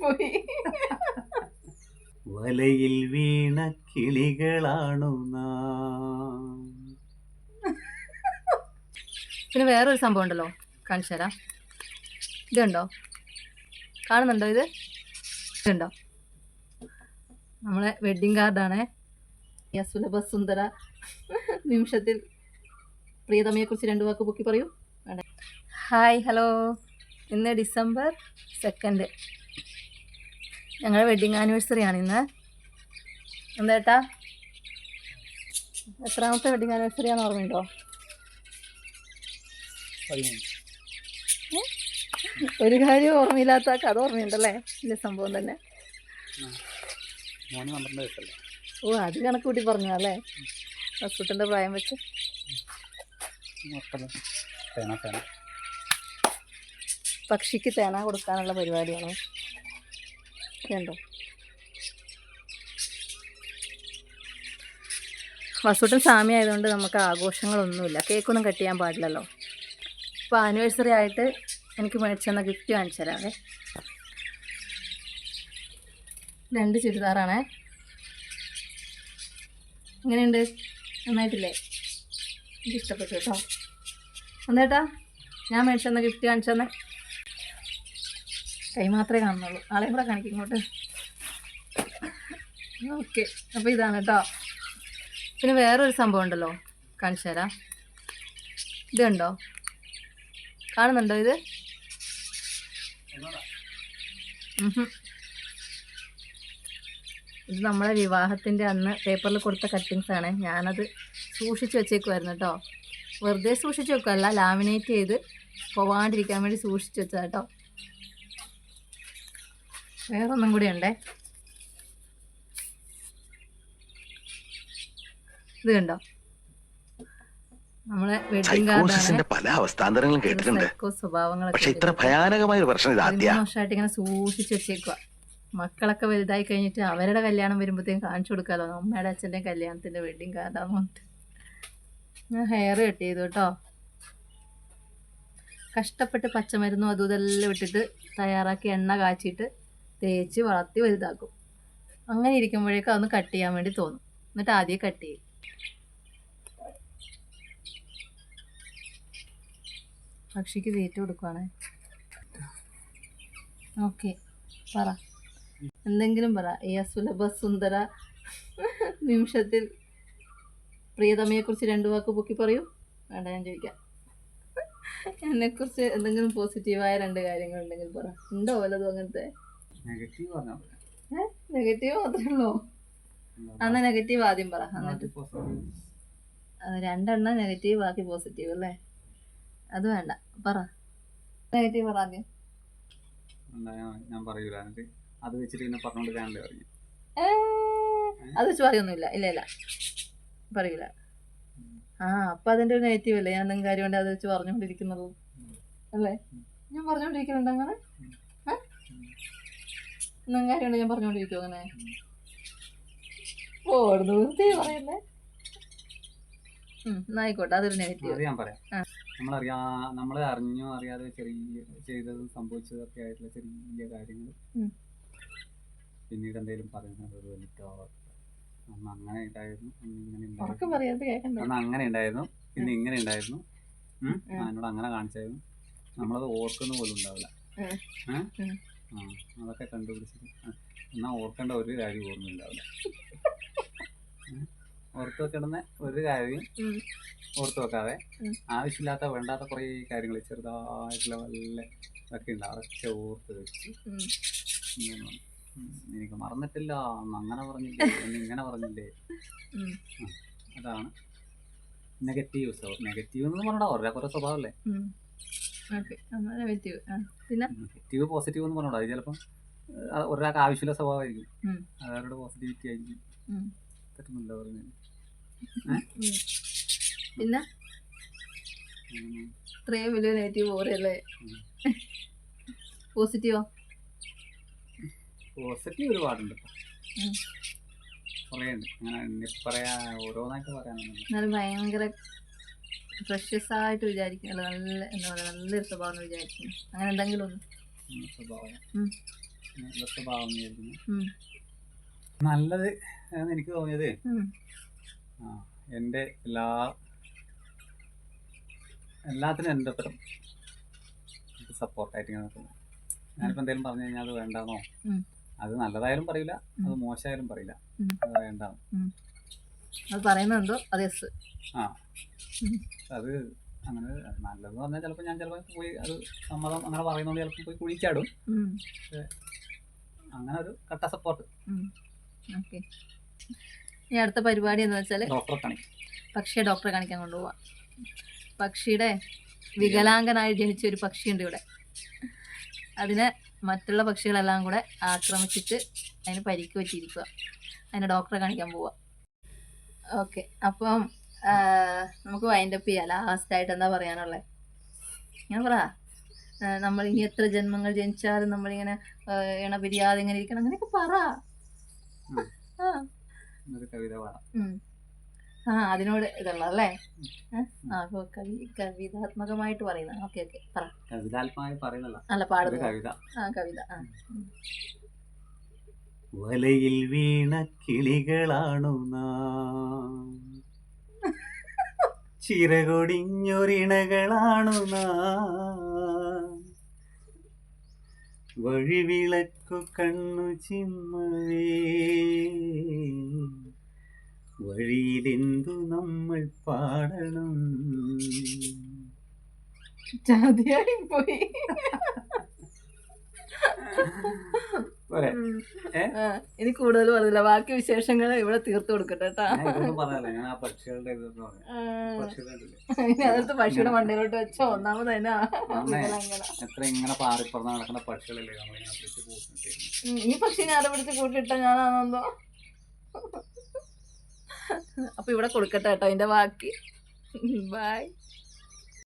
പോയി വലയിൽ വീണ കിളികളാണു നാം. പിന്നെ വേറൊരു സംഭവം ഉണ്ടല്ലോ കാണിച്ചു തരാം. ഇതുണ്ടോ? കാണുന്നുണ്ടോ ഇത്? ഇതുണ്ടോ? നമ്മളെ വെഡിങ് കാർഡാണ് സുലഭ സുന്ദര നിമിഷത്തിൽ പ്രിയതമയെക്കുറിച്ച് രണ്ട് വാക്ക് പൊക്കി പറയൂ. ഹായ് ഹലോ ഇന്ന് ഡിസംബർ സെക്കൻഡ് ഞങ്ങളുടെ വെഡിങ് ആനിവേഴ്സറി ആണ് ഇന്ന്. എന്താട്ടാ എത്രാമത്തെ വെഡിങ് ആനിവേഴ്സറി ആണെന്ന് ഓർമ്മയുണ്ടോ? ഒരു കാര്യം ഓർമ്മയില്ലാത്ത കഥ ഓർമ്മയുണ്ടല്ലേ? ഇല്ല സംഭവം തന്നെ. ഓ അത് കണക്ക് കൂട്ടി പറഞ്ഞു അല്ലേ? ഹോസ്പിറ്റലിന്റെ പ്രായം വെച്ച്. പക്ഷിക്ക് തേന കൊടുക്കാനുള്ള പരിപാടിയാണ്. കണ്ടോ? വസൂട്ടൻ സ്വാമി ആയതുകൊണ്ട് നമുക്ക് ആഘോഷങ്ങളൊന്നുമില്ല. കേക്കൊന്നും കട്ട് ചെയ്യാൻ പാടില്ലല്ലോ. അപ്പോൾ ആനിവേഴ്സറി ആയിട്ട് എനിക്ക് മേടിച്ചെന്ന ഗിഫ്റ്റ് കാണിച്ചു തരാവേ. രണ്ട് ചുരിദാറാണേ. എങ്ങനെയുണ്ട്? നന്നായിട്ടില്ലേ? എനിക്ക് ഇഷ്ടപ്പെട്ടു കേട്ടോ. എന്നേട്ടാ ഞാൻ മേടിച്ചെന്ന ഗിഫ്റ്റ് കാണിച്ചെന്ന്. കൈ മാത്രമേ കാണുന്നുള്ളൂ. ആളെയും കൂടെ കാണിക്കും ഇങ്ങോട്ട്. ഓക്കെ. അപ്പോൾ ഇതാണ് കേട്ടോ. പിന്നെ വേറൊരു സംഭവം ഉണ്ടല്ലോ. കാണിച്ചു തരാം. ഇതുണ്ടോ കാണുന്നുണ്ടോ ഇത്. ഇത് നമ്മളെ വിവാഹത്തിന്റെ അന്ന് പേപ്പറിൽ കൊടുത്ത കട്ടിങ്സ് ആണ്. ഞാനത് സൂക്ഷിച്ച് വെച്ചേക്കുമായിരുന്നു കേട്ടോ. വെറുതെ സൂക്ഷിച്ച് വെക്കുമല്ല ലാമിനേറ്റ് ചെയ്ത് പോവാണ്ടിരിക്കാൻ വേണ്ടി സൂക്ഷിച്ച് വെച്ചാൽ കേട്ടോ. വേറൊന്നും കൂടി ഉണ്ടേ? ഇത് കണ്ടോ? നമ്മളെ പല അവസ്ഥാന്തരങ്ങളും കേട്ടിട്ടുണ്ട്. പക്ഷെ ഇത്ര ഭയാനകമായ ഒരു പ്രശ്നം വർഷമായിട്ട് ഇങ്ങനെ സൂക്ഷിച്ചു വെച്ചേക്കുക മക്കളൊക്കെ വലുതായി കഴിഞ്ഞിട്ട് അവരുടെ കല്യാണം വരുമ്പോഴത്തേക്കും കാണിച്ചു കൊടുക്കാലോ. അമ്മയുടെ അച്ഛന്റെ കല്യാണത്തിന്റെ വെഡിങ് കാർഡാന്ന് പറഞ്ഞിട്ട് ഞാൻ ഹെയർ കട്ട് ചെയ്തു കേട്ടോ. കഷ്ടപ്പെട്ട് പച്ചമരുന്നും അതും ഇതെല്ലാം ഇട്ടിട്ട് തയ്യാറാക്കി എണ്ണ കാച്ചിട്ട് തേച്ച് വളർത്തി വലുതാക്കും. അങ്ങനെ ഇരിക്കുമ്പോഴേക്കും അതൊന്ന് കട്ട് ചെയ്യാൻ വേണ്ടി തോന്നും. എന്നിട്ട് ആദ്യം കട്ട് ചെയ്യും. പക്ഷിക്ക് തീറ്റ കൊടുക്കുവാണേ. ഓക്കെ പറ. എന്തെങ്കിലും പറ. ഈ അസുലഭ സുന്ദര നിമിഷത്തിൽ പ്രിയതമയെക്കുറിച്ച് രണ്ടു വാക്ക് പൊക്കി പറയൂ. വേണ്ട ഞാൻ ചോദിക്കാം. എന്നെക്കുറിച്ച് എന്തെങ്കിലും പോസിറ്റീവായ രണ്ട് കാര്യങ്ങൾ ഉണ്ടെങ്കിൽ പറ. ഉണ്ടോ വല്ലതും അങ്ങനത്തെ? നെഗറ്റീവ് പറഞ്ഞാൽ നെഗറ്റീവ് മാത്രമേ ഉള്ളൂ. അന്ന് നെഗറ്റീവ് ആദ്യം പറ എന്നിട്ട്. രണ്ടെണ്ണം നെഗറ്റീവ് ബാക്കി പോസിറ്റീവ് അല്ലേ? അത് വേണ്ട പറ. നെഗറ്റീവ് പറ ആദ്യം. ഞാൻ പറയൂല എന്നിട്ട് അത് വെച്ചിട്ട് പിന്നെ പറഞ്ഞോണ്ട് കാണണ്ടേ പറഞ്ഞു അത് വെച്ച് പറയൊന്നുമില്ല. ഇല്ല ഇല്ല. പറയൂല. ആ അപ്പൊ അതിന്റെ ഒരു നെഗറ്റീവ് അല്ലേ? ഞാൻ എന്തെങ്കിലും കാര്യം കൊണ്ട് അത് വെച്ച് പറഞ്ഞുകൊണ്ടിരിക്കുന്നത്. അല്ലേ? ഞാൻ പറഞ്ഞുകൊണ്ടിരിക്കുന്നുണ്ട് അങ്ങനെ? ഏ? കാര്യമാണ് ഞാൻ പറഞ്ഞുകൊണ്ടിരിക്കും അങ്ങനെ. ഓ നിർത്തി എന്നാ ആയിക്കോട്ടെ അതൊരു നെഗറ്റീവ് ഞാൻ പറയാം. നമ്മളറിയാ നമ്മളെ അറിഞ്ഞോ അറിയാതെ ചെറിയ ചെയ്തതും സംഭവിച്ചതൊക്കെ ആയിട്ടുള്ള ചെറിയ കാര്യങ്ങൾ പിന്നീട് എന്തെങ്കിലും പറയുന്നത് ഒരു വലിക്കോ അന്ന് അങ്ങനെ ഉണ്ടായിരുന്നു അന്ന് അങ്ങനെ ഉണ്ടായിരുന്നു പിന്നെ ഇങ്ങനെ ഉണ്ടായിരുന്നു. എന്നോട് അങ്ങനെ കാണിച്ചായിരുന്നു. നമ്മളത് ഓർക്കുന്ന പോലും ഉണ്ടാവില്ല. ആ അതൊക്കെ കണ്ടുപിടിച്ചിട്ട്. എന്നാ ഓർക്കേണ്ട ഒരു കാര്യം ഓർമ്മയുണ്ടാവില്ല ഏ? ഓർത്ത് വെക്കിടുന്ന ഒരു കാര്യം ഓർത്തു വെക്കാതെ ആവശ്യമില്ലാത്ത വേണ്ടാത്ത കുറേ കാര്യങ്ങൾ ചെറുതായിട്ടുള്ള വല്ല ഇതൊക്കെ ഉണ്ട്. അതൊക്കെ ഓർത്ത് വെച്ച്. എനിക്ക് മറന്നിട്ടില്ല. അന്ന് അങ്ങനെ പറഞ്ഞില്ലേ അന്ന് ഇങ്ങനെ പറഞ്ഞില്ലേ. അതാണ്. നെഗറ്റീവ് നെഗറ്റീവ് എന്ന് പറഞ്ഞാൽ ഓരോ കുറെ സ്വഭാവമല്ലേ നെഗറ്റീവ് പിന്നെ? നെഗറ്റീവ് പോസിറ്റീവ് എന്ന് പറഞ്ഞോളൂ അത് ചിലപ്പം ഒരാൾക്ക് ആവശ്യമില്ല സ്വഭാവമായിരിക്കും. ഉം. പോസിറ്റിവിറ്റി ആയിരിക്കും. പറ്റുന്നില്ല പറഞ്ഞു പറഞ്ഞത്. പിന്നെ? ഇത്രയും വലിയ നെഗറ്റീവ് ഓരല്ലേ പോസിറ്റീവോ പോസിറ്റീവ് ഒരുപാടുണ്ട്. കുറേ ഉണ്ട് അങ്ങനെ പറയാ ഓരോന്നായിട്ട് പറയാനുണ്ട് ഭയങ്കര പ്രഷ്യസ് ആയിട്ട് വിചാരിക്കും. അല്ല നല്ല എന്താ പറയുക നല്ലൊരു സ്വഭാവം എന്ന് വിചാരിക്കുന്നു അങ്ങനെ എന്തെങ്കിലും ഒന്ന്. നല്ലത് എനിക്ക് തോന്നിയത് എന്റെ എന്റെ എല്ലാ എല്ലാത്തിനും എന്റെ ഒപ്പം സപ്പോർട്ടായിട്ട് ഇങ്ങനെ നിൽക്കുന്നു. ഞാനിപ്പോൾ എന്തെങ്കിലും പറഞ്ഞു കഴിഞ്ഞാൽ അത് വേണ്ടാന്നോ? അത് നല്ലതായാലും പറയില്ല അത്. മോശമായാലും പറയില്ല. അത് വേണ്ടാന്ന്. അത് പറയുന്നുണ്ടോ അത് ആ. അത് അങ്ങനെ നല്ലതെന്ന് പറഞ്ഞാൽ ചിലപ്പോൾ ഞാൻ ചിലപ്പോൾ പോയി അത് സമ്മതം അങ്ങനെ പറയുന്നോണ്ട് ചിലപ്പോൾ പോയി കുഴിച്ചാടും. അങ്ങനെ ഒരു കട്ട സപ്പോർട്ട് ഓക്കെ. ഇനി അടുത്ത പരിപാടി എന്ന് വെച്ചാൽ ഡോക്ടറെ കാണിക്കും. പക്ഷിയെ ഡോക്ടറെ കാണിക്കാൻ കൊണ്ടുപോവാം. പക്ഷിയുടെ വികലാംഗനായി ജനിച്ച ഒരു പക്ഷിയുണ്ട് ഇവിടെ. അതിനെ മറ്റുള്ള പക്ഷികളെല്ലാം കൂടെ ആക്രമിച്ചിട്ട് അതിന് പരിക്ക് വെച്ചിരിക്കുക അതിനെ ഡോക്ടറെ കാണിക്കാൻ പോവാം. ഓക്കെ. അപ്പം നമുക്ക് വൈൻഡപ്പ് ചെയ്യാം. ലാസ്റ്റായിട്ട് എന്താ പറയാനുള്ളത് ഞാൻ പറ. നമ്മൾ ഇനി എത്ര ജന്മങ്ങൾ ജനിച്ചാലും നമ്മളിങ്ങനെ ഇണ പിരിയാതെ ഇങ്ങനെ ഇരിക്കണം. അങ്ങനെയൊക്കെ പറ. ആ. അതിനോട് ഇതുള്ള അല്ലേ? ആ അപ്പൊ കവി കവിതാത്മകമായിട്ട് പറയുന്ന. Okay okay. പറ. അല്ല പാടുന്ന കവിത. ആ കവിത. ആ. വലയിൽ വീണ കിളികളാണു നാം. ചിറകൊടിഞ്ഞൊരിണകളാണു വഴിവിളക്കു കണ്ണു ചിമ്മവേ. വഴിയിലെന്തു നമ്മൾ പാടണം? ജാതിയായി പോയി. പോരെ? ഇനി കൂടുതൽ പറഞ്ഞില്ല. ബാക്കി വിശേഷങ്ങൾ ഇവിടെ തീർത്തു കൊടുക്കട്ടെ കേട്ടാ. പശുവിടെ മണ്ടയിലോട്ട് വെച്ചോ. ഒന്നാമത്. എത്ര ഇങ്ങനെ പാറിപ്പറന്ന് നടക്കുന്ന പക്ഷികളല്ലേ ഈ പക്ഷിനെ ആരെ പിടിച്ച് കൂട്ടിട്ട ഞാനാണെന്തോ അപ്പൊ ഇവിടെ കൊടുക്കട്ടെ കേട്ടോ. അതിന്റെ ബാക്കി. ബൈ